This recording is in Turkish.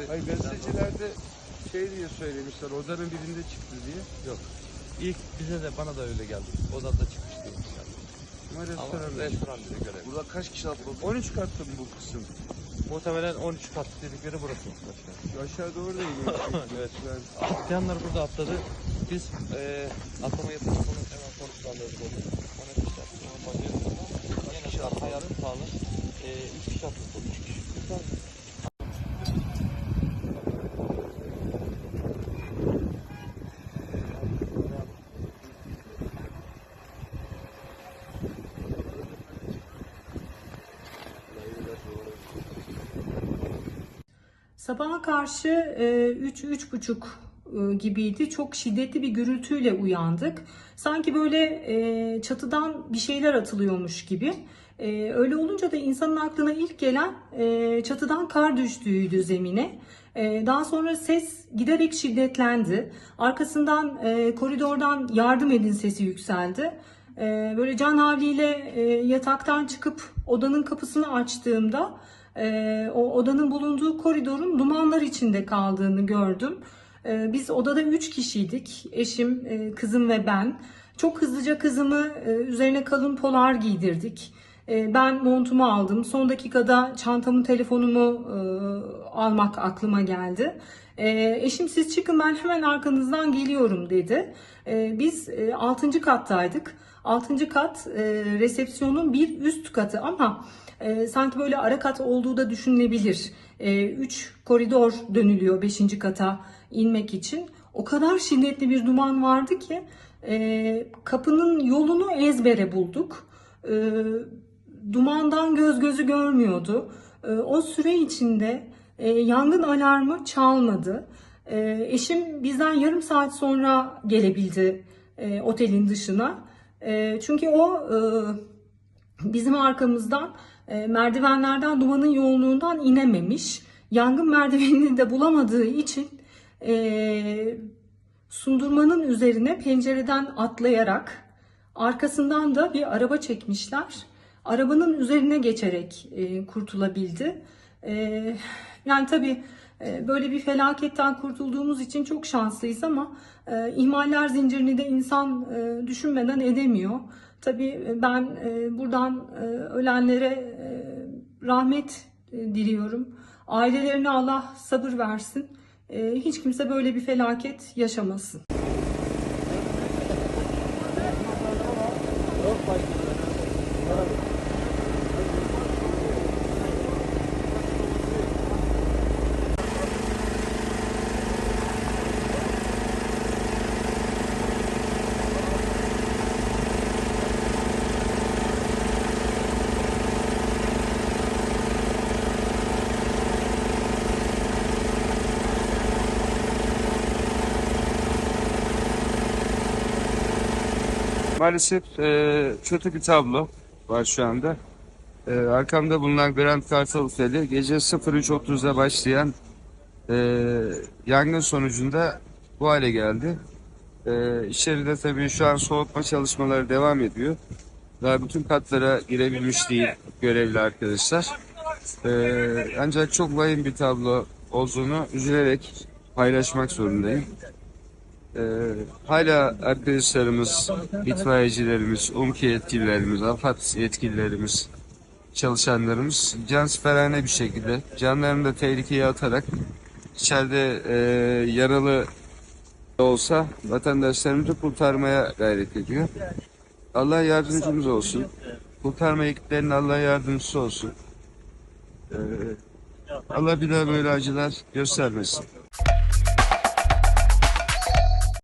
cephe. Hayır gazetecilerde şey diye söylemişler odanın birinde çıktı diye. Yok. İlk bize de bana da öyle geldi. Odamda çıkmış demişler. Ama restoran. restoran bize göre. Burada kaç kişi atladı? 13 katlı mı bu kısım? Muhtemelen 13 kat dedikleri burası. Aşağı doğru da iniyor. Evet. Ben- Atlayanlar burada atladı. Biz eee atlama yapacak onu hemen konuşlarlarız oldu. Ona kişi atladı. Ona bakıyoruz. Yine. Hayatın pahalı. Eee 3 kişi atladı. 3 kişi. Sabaha karşı e, üç, üç buçuk e, gibiydi. Çok şiddetli bir gürültüyle uyandık. Sanki böyle e, çatıdan bir şeyler atılıyormuş gibi. E, Öyle olunca da insanın aklına ilk gelen e, çatıdan kar düştüğüydü zemine. E, Daha sonra ses giderek şiddetlendi. Arkasından e, koridordan yardım edin sesi yükseldi. E, Böyle can havliyle e, yataktan çıkıp odanın kapısını açtığımda e, o odanın bulunduğu koridorun dumanlar içinde kaldığını gördüm. E, Biz odada üç kişiydik. Eşim, e, kızım ve ben. Çok hızlıca kızımı e, üzerine kalın polar giydirdik. E, Ben montumu aldım. Son dakikada çantamı, telefonumu e, almak aklıma geldi. E, Eşim siz çıkın ben hemen arkanızdan geliyorum dedi. E, Biz 6. kattaydık. 6. kat e, resepsiyonun bir üst katı ama e, sanki böyle ara kat olduğu da düşünülebilir. 3 koridor dönülüyor 5. kata inmek için. O kadar şiddetli bir duman vardı ki e, kapının yolunu ezbere bulduk. E, dumandan göz gözü görmüyordu. E, o süre içinde e, yangın alarmı çalmadı. E, eşim bizden yarım saat sonra gelebildi e, otelin dışına. E, çünkü o e, bizim arkamızdan e, merdivenlerden dumanın yoğunluğundan inememiş. Yangın merdivenini de bulamadığı için e, sundurmanın üzerine pencereden atlayarak arkasından da bir araba çekmişler. Arabanın üzerine geçerek kurtulabildi. Yani tabii böyle bir felaketten kurtulduğumuz için çok şanslıyız ama e, ihmaller zincirini de insan e, düşünmeden edemiyor. Tabii e, ben buradan ölenlere rahmet diliyorum. Ailelerine Allah sabır versin. Hiç kimse böyle bir felaket yaşamasın. Maalesef e, kötü bir tablo var şu anda. E, arkamda bulunan Grand Kartal Oteli gece 03.30'da başlayan e, yangın sonucunda bu hale geldi. E, içeride tabii şu an soğutma çalışmaları devam ediyor. Daha bütün katlara girebilmiş değil görevli arkadaşlar. E, ancak çok vahim bir tablo olduğunu üzülerek paylaşmak zorundayım. Ee, hala arkadaşlarımız, itfaiyecilerimiz, UMKE yetkililerimiz, AFAD yetkililerimiz, çalışanlarımız cansiperane bir şekilde canlarını da tehlikeye atarak içeride e, yaralı olsa vatandaşlarımızı kurtarmaya gayret ediyor. Allah yardımcımız olsun. Kurtarma ekiplerinin Allah yardımcısı olsun. Ee, Allah bir daha böyle acılar göstermesin.